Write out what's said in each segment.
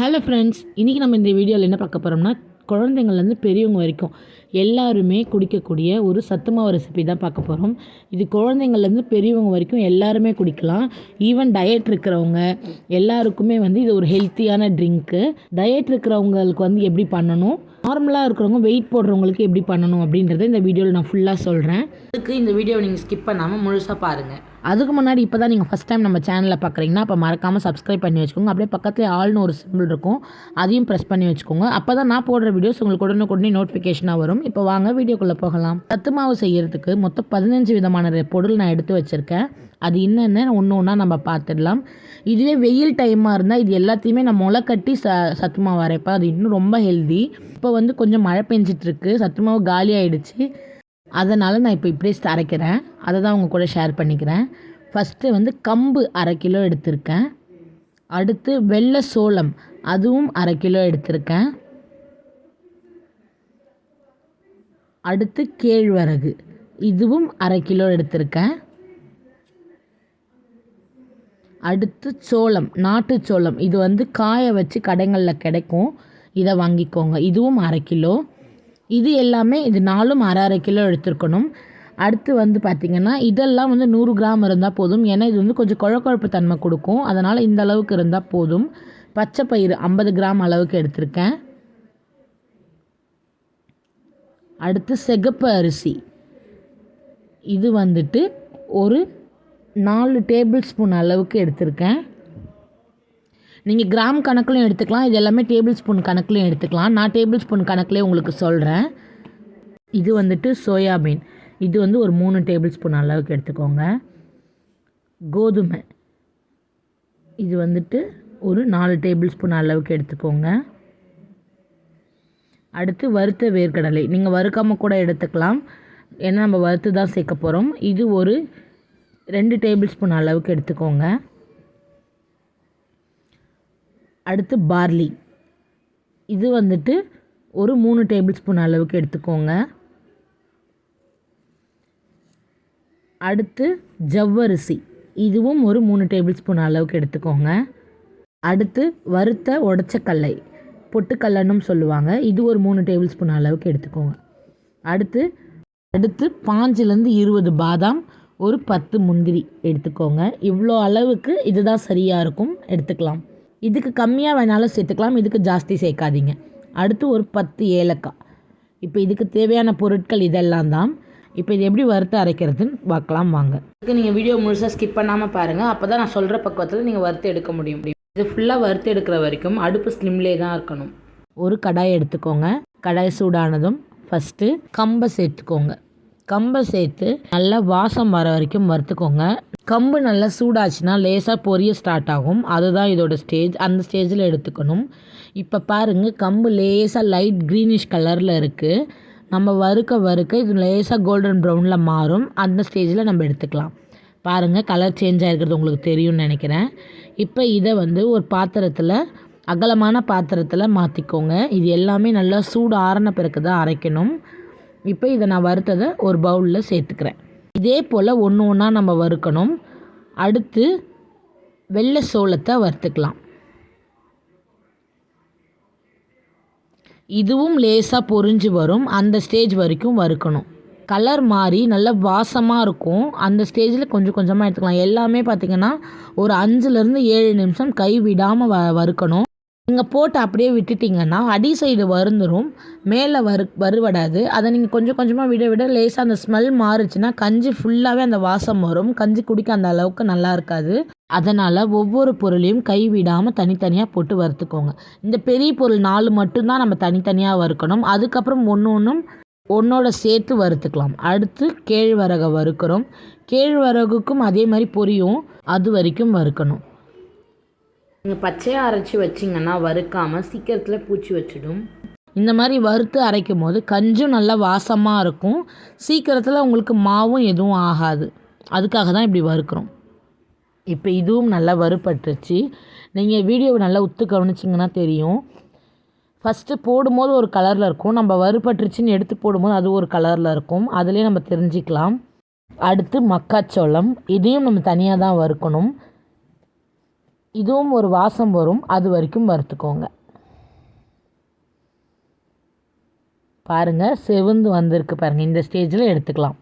Hello friends இன்றைக்கி நம்ம இந்த வீடியோவில் என்ன பார்க்க போகிறோம்னா குழந்தைங்கள்லேருந்து பெரியவங்க வரைக்கும் எல்லாருமே குடிக்கக்கூடிய ஒரு சத்துமாவு ரெசிபி தான் பார்க்க போகிறோம் இது குழந்தைங்கள்லேருந்து பெரியவங்க வரைக்கும் எல்லாருமே குடிக்கலாம். ஈவன் டயட் இருக்கிறவங்க எல்லாருக்குமே வந்து இது ஒரு ஹெல்த்தியான ட்ரிங்க்கு டயட் இருக்கிறவங்களுக்கு வந்து எப்படி பண்ணணும்? நார்மலாக இருக்கிறவங்க வெயிட் போடுறவங்களுக்கு எப்படி பண்ணணும் அப்படின்றத இந்த வீடியோவில் நான் ஃபுல்லாக சொல்கிறேன் அதுக்கு இந்த வீடியோவை நீங்கள் ஸ்கிப் பண்ணாமல் முழுசாக பாருங்கள் அதுக்கு முன்னாடி இப்போ தான் நீங்கள் ஃபஸ்ட் டைம் நம்ம சேனலில் பார்க்குறீங்கன்னா அப்போ மறக்காமல் சப்ஸ்கிரைப் பண்ணி வச்சுக்கோங்க. அப்படியே பக்கத்தில் ஆள்னு ஒரு சிம்பிள் இருக்கும். அதையும் ப்ரெஸ் பண்ணி வச்சுக்கோங்க. அப்போ தான் நான் போடுற வீடியோஸ் உங்களுக்கு உடனுக்குடனே நோட்டிஃபிகேஷனாக வரும். இப்போ வாங்க வீடியோக்குள்ளே போகலாம். சத்து மாவு செய்கிறதுக்கு மொத்தம் பதினஞ்சு விதமான பொருள் நான் எடுத்து வச்சுருக்கேன். அது என்னென்ன ஒன்று ஒன்றா நம்ம பார்த்துடலாம் இதுவே வெயில் டைமாக இருந்தால் இது எல்லாத்தையுமே நான் முளை கட்டி ச சத்து மாவு அரைப்பேன். அது இன்னும் ரொம்ப ஹெல்தி இப்போ வந்து கொஞ்சம் மழை பெஞ்சிட்ருக்கு சத்து மாவு காலி ஆகிடுச்சு அதனால் நான் இப்போ இப்படியே அரைக்கிறேன். அதை தான் உங்கள் கூட ஷேர் பண்ணிக்கிறேன். ஃபஸ்ட்டு வந்து கம்பு அரை கிலோ எடுத்திருக்கேன். அடுத்து வெள்ளை சோளம் அதுவும் அரை கிலோ எடுத்திருக்கேன். அடுத்து கேழ்வரகு இதுவும் அரை கிலோ எடுத்திருக்கேன். அடுத்து சோளம் நாட்டு சோளம் இது வந்து காய வச்சு கடைங்களில் கிடைக்கும். இதை வாங்கிக்கோங்க இதுவும் அரை கிலோ. இது எல்லாமே இது நாலும் அரை அரை கிலோ எடுத்துருக்கணும். அடுத்து வந்து பார்த்திங்கன்னா இதெல்லாம் வந்து நூறு கிராம் இருந்தால் போதும். ஏன்னா இது வந்து கொஞ்சம் குழக்குழப்பு தன்மை கொடுக்கும். அதனால் இந்த அளவுக்கு இருந்தால் போதும். பச்சை பயிறு ஐம்பது கிராம் அளவுக்கு எடுத்திருக்கேன். அடுத்து சிகப்பு அரிசி. இது வந்துட்டு ஒரு நாலு டேபிள் ஸ்பூன் அளவுக்கு எடுத்திருக்கேன். நீங்கள் கிராம் கணக்குலையும் எடுத்துக்கலாம். இது எல்லாமே டேபிள் ஸ்பூன் கணக்குலையும் எடுத்துக்கலாம். நான் டேபிள் ஸ்பூன் கணக்குலேயே உங்களுக்கு சொல்கிறேன் இது வந்துட்டு சோயாபீன். இது வந்து ஒரு மூணு டேபிள் ஸ்பூன் அளவுக்கு எடுத்துக்கோங்க. கோதுமை. இது வந்துட்டு ஒரு நாலு டேபிள் ஸ்பூன் அளவுக்கு எடுத்துக்கோங்க. அடுத்து வறுத்த வேர்க்கடலை. நீங்கள் வறுக்காமல் கூட எடுத்துக்கலாம். ஏன்னா நம்ம வறுத்து தான் சேர்க்க போகிறோம் இது ஒரு ரெண்டு டேபிள் ஸ்பூன் அளவுக்கு எடுத்துக்கோங்க. அடுத்து பார்லி இது வந்துட்டு ஒரு மூணு டேபிள் ஸ்பூன் அளவுக்கு எடுத்துக்கோங்க. அடுத்து ஜவ்வரிசி. இதுவும் ஒரு மூணு டேபிள் ஸ்பூன் அளவுக்கு எடுத்துக்கோங்க. அடுத்து வறுத்த உடச்சக்கல்லை பொட்டுக்கல்லனும் சொல்லுவாங்க. இது ஒரு மூணு டேபிள் ஸ்பூன் அளவுக்கு எடுத்துக்கோங்க. அடுத்து அடுத்து பாஞ்சிலேருந்து இருபது பாதாம் ஒரு பத்து முந்திரி எடுத்துக்கோங்க. இவ்வளோ அளவுக்கு இதுதான் சரியாக இருக்கும் எடுத்துக்கலாம். இதுக்கு கம்மியாக வேணாலும் சேர்த்துக்கலாம் இதுக்கு ஜாஸ்தி சேர்க்காதீங்க. அடுத்து ஒரு பத்து ஏலக்காய். இப்போ இதுக்கு தேவையான பொருட்கள் இதெல்லாம் தான். இப்போ இது எப்படி வறுத்து அரைக்கிறதுன்னு பார்க்கலாம் வாங்க. இதுக்கு நீங்கள் வீடியோ முழுசாக ஸ்கிப் பண்ணாமல் பாருங்கள் அப்போ தான் நான் சொல்கிற பக்குவத்தில் நீங்கள் வறுத்து எடுக்க முடியும். இது ஃபுல்லாக வறுத்து எடுக்கிற வரைக்கும் அடுப்பு ஸ்லிம்லே தான் இருக்கணும். ஒரு கடாய் எடுத்துக்கோங்க. கடாய் சூடானதும் ஃபஸ்ட்டு கம்பை சேர்த்துக்கோங்க. கம்பை சேர்த்து நல்லா வாசம் வர வரைக்கும் வறுத்துக்கோங்க. கம்பு நல்லா சூடாச்சுன்னா லேசாக பொரிய ஸ்டார்ட் ஆகும். அதுதான் இதோட ஸ்டேஜ் அந்த ஸ்டேஜில் எடுத்துக்கணும். இப்போ பாருங்கள் கம்பு லேசாக லைட் க்ரீனிஷ் கலரில் இருக்குது நம்ம வறுக்க வறுக்க இது லேசாக கோல்டன் ப்ரௌனில் மாறும். அந்த ஸ்டேஜில் நம்ம எடுத்துக்கலாம். பாருங்கள் கலர் சேஞ்ச் ஆகிருக்கிறது உங்களுக்கு தெரியும்னு நினைக்கிறேன். இப்போ இதை வந்து ஒரு பாத்திரத்தில் அகலமான பாத்திரத்தில் மாற்றிக்கோங்க இது எல்லாமே நல்லா சூடு ஆறின பிறகு தான் அரைக்கணும். இப்போ இதை நான் வறுத்ததை ஒரு பவுலில் சேர்த்துக்கிறேன். இதே போல் ஒன்று ஒன்றா நம்ம வறுக்கணும். அடுத்து வெள்ளை சோளத்தை வறுத்துக்கலாம். இதுவும் லேசாக பொரிஞ்சு வரும். அந்த ஸ்டேஜ் வரைக்கும் வறுக்கணும். கலர் மாறி நல்ல வாசமாக இருக்கும். அந்த ஸ்டேஜில் கொஞ்சம் கொஞ்சமாக எடுத்துக்கலாம். எல்லாமே பார்த்திங்கன்னா ஒரு அஞ்சுலேருந்து ஏழு நிமிஷம் கை விடாமல் வ வறுக்கணும். நீங்கள் போட்டு அப்படியே விட்டுட்டிங்கன்னா அடி சைடு வருந்துடும் மேலே வறு வருவடாது அதை நீங்கள் கொஞ்சம் கொஞ்சமாக விட விட லேசாக அந்த ஸ்மெல் மாறுச்சுன்னா கஞ்சி ஃபுல்லாகவே அந்த வாசம் வரும். கஞ்சி குடிக்க அந்த அளவுக்கு நல்லா இருக்காது. அதனால் ஒவ்வொரு பொருளையும் கைவிடாமல் தனித்தனியாக போட்டு வறுத்துக்கோங்க. இந்த பெரிய பொருள் நாலு மட்டும்தான் நம்ம தனித்தனியாக வறுக்கணும். அதுக்கப்புறம் ஒன்று ஒன்றும் ஒன்றோட சேர்த்து வறுத்துக்கலாம். அடுத்து கேழ்வரகை வறுக்கிறோம். கேழ்வரகுக்கும் அதே மாதிரி பொரியும். அது வரைக்கும் வறுக்கணும். நீங்கள் பச்சையாக அரைச்சி வச்சிங்கன்னா வறுக்காமல் சீக்கிரத்தில் பூச்சி வச்சிடும். இந்த மாதிரி வறுத்து அரைக்கும் போது கஞ்சும் நல்லா வாசமாக இருக்கும். சீக்கிரத்தில் உங்களுக்கு மாவும் எதுவும் ஆகாது. அதுக்காக தான் இப்படி வறுக்கிறோம். இப்போ இதுவும் நல்லா வறுபட்டுருச்சு. நீங்கள் வீடியோவை நல்லா உத்து கவனிச்சிங்கன்னா தெரியும். ஃபஸ்ட்டு போடும்போது ஒரு கலரில் இருக்கும். நம்ம வறுபட்டுருச்சின்னு எடுத்து போடும்போது அது ஒரு கலரில் இருக்கும். அதுலேயே நம்ம தெரிஞ்சுக்கலாம். அடுத்து மக்காச்சோளம். இதையும் நம்ம தனியாக தான் வறுக்கணும். இதுவும் ஒரு வாசம் வரும். அது வரைக்கும் வறுத்துக்கோங்க. பாருங்கள் செவந்து வந்திருக்கு பாருங்கள் இந்த ஸ்டேஜில் எடுத்துக்கலாம்.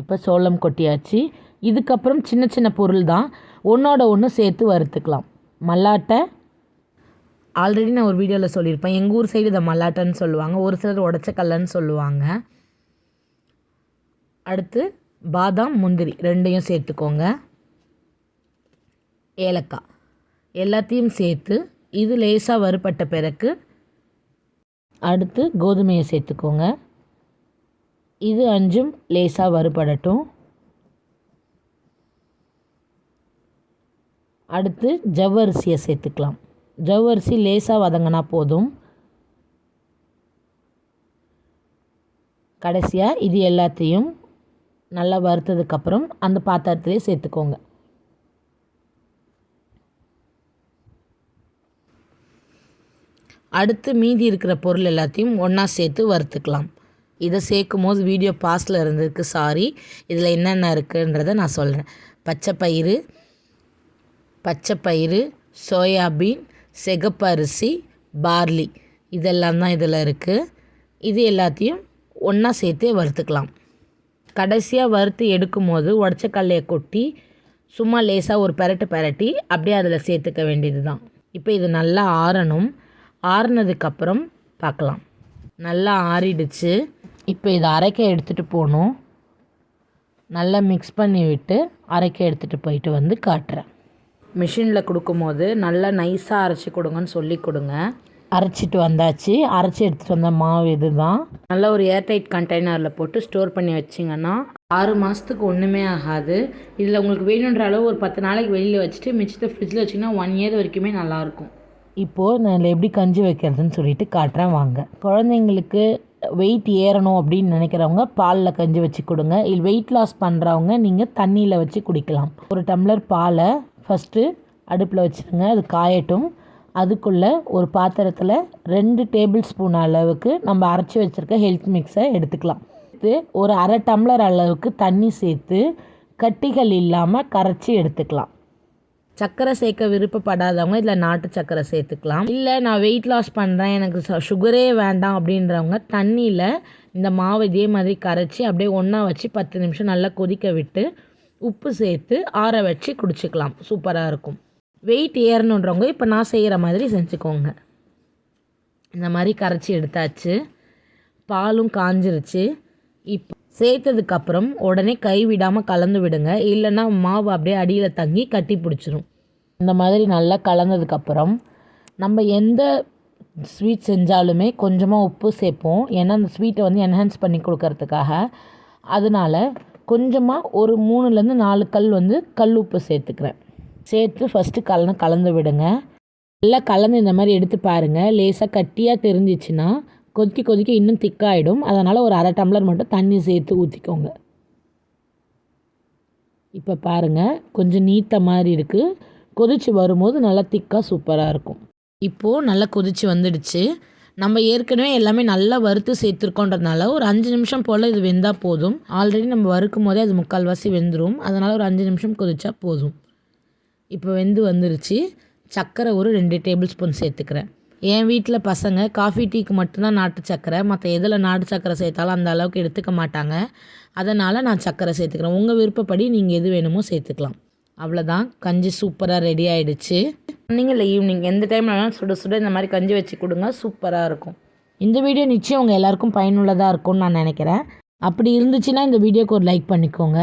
இப்போ சோளம் கொட்டியாச்சு. இதுக்கப்புறம் சின்ன சின்ன பொருள் தான். ஒன்றோட ஒன்று சேர்த்து வறுத்துக்கலாம். மல்லாட்டை. ஆல்ரெடி நான் ஒரு வீடியோவில் சொல்லியிருப்பேன். எங்கள் ஊர் சைடு இதை மல்லாட்டைன்னு சொல்லுவாங்க. ஒரு சிலர் உடச்ச கல்லன்னு சொல்லுவாங்க. அடுத்து பாதாம் முந்திரி ரெண்டையும் சேர்த்துக்கோங்க. ஏலக்காய். எல்லாத்தையும் சேர்த்து இது லேசாக வறுபட்ட பிறகு அடுத்து கோதுமையை சேர்த்துக்கோங்க. இது அஞ்சும் லேசாக வறுபடட்டும். அடுத்து ஜவ்வரிசியை சேர்த்துக்கலாம். ஜவ்வரிசி லேசாக வதங்கினா போதும். கடைசியாக இது எல்லாத்தையும் நல்லா வறுத்ததுக்கப்புறம் அந்த பாத்திரத்திலே சேர்த்துக்கோங்க. அடுத்து மீதி இருக்கிற பொருள் எல்லாத்தையும் ஒன்றா சேர்த்து வறுத்துக்கலாம். இதை சேர்க்கும் போது வீடியோ பாஸ்டில் இருந்ததுக்கு சாரி. இதில் என்னென்ன இருக்குன்றதை நான் சொல்கிறேன் பச்சை பயிறு பச்சை பயிறு சோயாபீன் சிகப்பு அரிசி பார்லி. இதெல்லாம் தான் இதில் இருக்குது இது எல்லாத்தையும் ஒன்றா சேர்த்தே வறுத்துக்கலாம். கடைசியாக வறுத்து எடுக்கும் போது உடச்ச கல்லையை கொட்டி சும்மா லேசாக ஒரு பெரட்டு பெரட்டி அப்படியே அதில் சேர்த்துக்க வேண்டியது தான். இப்போ இது நல்லா ஆறணும். ஆறுனதுக்கப்புறம் பார்க்கலாம். நல்லா ஆறிடுச்சு. இப்போ இதை அரைக்க எடுத்துகிட்டு போகணும். நல்லா மிக்ஸ் பண்ணி விட்டு அரைக்க எடுத்துகிட்டு போயிட்டு வந்து காட்டுறேன். மிஷினில் கொடுக்கும்போது நல்லா நைஸாக அரைச்சி கொடுங்கன்னு சொல்லி கொடுங்க. அரைச்சிட்டு வந்தாச்சு. அரைச்சி எடுத்துகிட்டு வந்த மாவு இது தான் நல்லா ஒரு ஏர்டைட் கண்டெய்னரில் போட்டு ஸ்டோர் பண்ணி வச்சிங்கன்னா ஆறு மாதத்துக்கு ஒன்றுமே ஆகாது. இதில் உங்களுக்கு வேணுன்ற அளவு ஒரு பத்து நாளைக்கு வெளியில் வச்சுட்டு மிச்சத்தை ஃப்ரிட்ஜில் வச்சிங்கன்னா ஒன் இயர் வரைக்குமே நல்லாயிருக்கும். இப்போது நான் எப்படி கஞ்சி வைக்கிறதுன்னு சொல்லிட்டு காட்டுறேன் வாங்க. குழந்தைங்களுக்கு வெயிட் ஏறணும் அப்படின்னு நினைக்கிறவங்க பாலில் கஞ்சி வச்சு கொடுங்க. இல்லை வெயிட் லாஸ் பண்ணுறவங்க நீங்கள் தண்ணியில் வச்சு குடிக்கலாம். ஒரு டம்ளர் பாலை ஃபஸ்ட்டு அடுப்பில் வச்சுருங்க அது காயட்டும். அதுக்குள்ளே ஒரு பாத்திரத்தில் ரெண்டு டேபிள் ஸ்பூன் அளவுக்கு நம்ம அரைச்சி வச்சுருக்க ஹெல்த் மிக்ஸை எடுத்துக்கலாம். இது ஒரு அரை டம்ளர் அளவுக்கு தண்ணி சேர்த்து கட்டிகள் இல்லாமல் கரைச்சி எடுத்துக்கலாம். சர்க்கரை சேர்க்க விருப்பப்படாதவங்க இதில் நாட்டு சர்க்கரை சேர்த்துக்கலாம். இல்லை நான் வெயிட் லாஸ் பண்ணுறேன் எனக்கு சுகரே வேண்டாம் அப்படின்றவங்க தண்ணியில் இந்த மாவு இதே மாதிரி கரைச்சி அப்படியே ஒன்றா வச்சு பத்து நிமிஷம் நல்லா கொதிக்க விட்டு உப்பு சேர்த்து ஆற வச்சு குடிச்சிக்கலாம். சூப்பராக இருக்கும். வெயிட் ஏறணுன்றவங்க இப்போ நான் செய்கிற மாதிரி செஞ்சுக்கோங்க. இந்த மாதிரி கரைச்சி எடுத்தாச்சு. பாலும் காஞ்சிருச்சு. இப்போ சேர்த்ததுக்கப்புறம் உடனே கை விடாமல் கலந்து விடுங்க. இல்லைன்னா மாவு அப்படியே அடியில் தங்கி கட்டி பிடிச்சிரும். இந்த மாதிரி நல்லா கலந்ததுக்கப்புறம் நம்ம எந்த ஸ்வீட் செஞ்சாலுமே கொஞ்சமாக உப்பு சேர்ப்போம். ஏன்னா அந்த ஸ்வீட்டை வந்து என்ஹான்ஸ் பண்ணி கொடுக்கறதுக்காக. அதனால் கொஞ்சமாக ஒரு மூணுலேருந்து நாலு கல் வந்து கல் உப்பு சேர்த்துக்கிறேன். சேர்த்து ஃபஸ்ட்டு கலந்து கலந்து விடுங்க. நல்லா கலந்து இந்த மாதிரி எடுத்து பாருங்கள் லேசாக கட்டியாக தெரிஞ்சிச்சுன்னா கொதிக்க கொதிக்க இன்னும் திக்காயிடும். அதனால் ஒரு அரை டம்ளர் மட்டும் தண்ணி சேர்த்து ஊற்றிக்கோங்க இப்போ பாருங்கள் கொஞ்சம் நீத்த மாதிரி இருக்குது கொதித்து வரும்போது நல்லா திக்காக சூப்பராக இருக்கும். இப்போது நல்லா கொதித்து வந்துடுச்சு. நம்ம ஏற்கனவே எல்லாமே நல்லா வறுத்து சேர்த்துருக்கோன்றதுனால ஒரு அஞ்சு நிமிஷம் போல் இது வெந்தால் போதும். ஆல்ரெடி நம்ம வறுக்கும் போதே அது முக்கால்வாசி வெந்துடும் அதனால் ஒரு அஞ்சு நிமிஷம் கொதிச்சா போதும். இப்போ வெந்து வந்துருச்சு. சர்க்கரை ஒரு ரெண்டு டேபிள் ஸ்பூன் சேர்த்துக்கிறேன். என் வீட்டில் பசங்க காஃபி டீக்கு மட்டும்தான் நாட்டு சர்க்கரை மற்ற எதில் நாட்டு சர்க்கரை சேர்த்தாலும் அந்த அளவுக்கு எடுத்துக்க மாட்டாங்க. அதனால் நான் சர்க்கரை சேர்த்துக்கிறேன். உங்கள் விருப்பப்படி நீங்கள் எது வேணுமோ சேர்த்துக்கலாம். அவ்வளோதான் கஞ்சி சூப்பராக ரெடி ஆகிடுச்சு நீங்கள் இல்லை ஈவினிங் எந்த டைமில் வேணாலும் சுட சுட இந்த மாதிரி கஞ்சி வச்சு கொடுங்க. சூப்பராக இருக்கும். இந்த வீடியோ நிச்சயம் உங்கள் எல்லாருக்கும் பயனுள்ளதாக இருக்கும்னு நான் நினைக்கிறேன். அப்படி இருந்துச்சுன்னா இந்த வீடியோக்கு ஒரு லைக் பண்ணிக்கோங்க.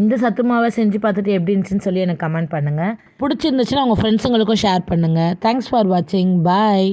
இந்த சத்து மாவை செஞ்சு பார்த்துட்டு எப்படி இருந்துச்சுன்னு சொல்லி எனக்கு கமெண்ட் பண்ணுங்கள் பிடிச்சிருந்துச்சுன்னா உங்கள் ஃப்ரெண்ட்ஸுங்களுக்கும் ஷேர் பண்ணுங்கள் தேங்க்ஸ் ஃபார் வாட்சிங் பாய்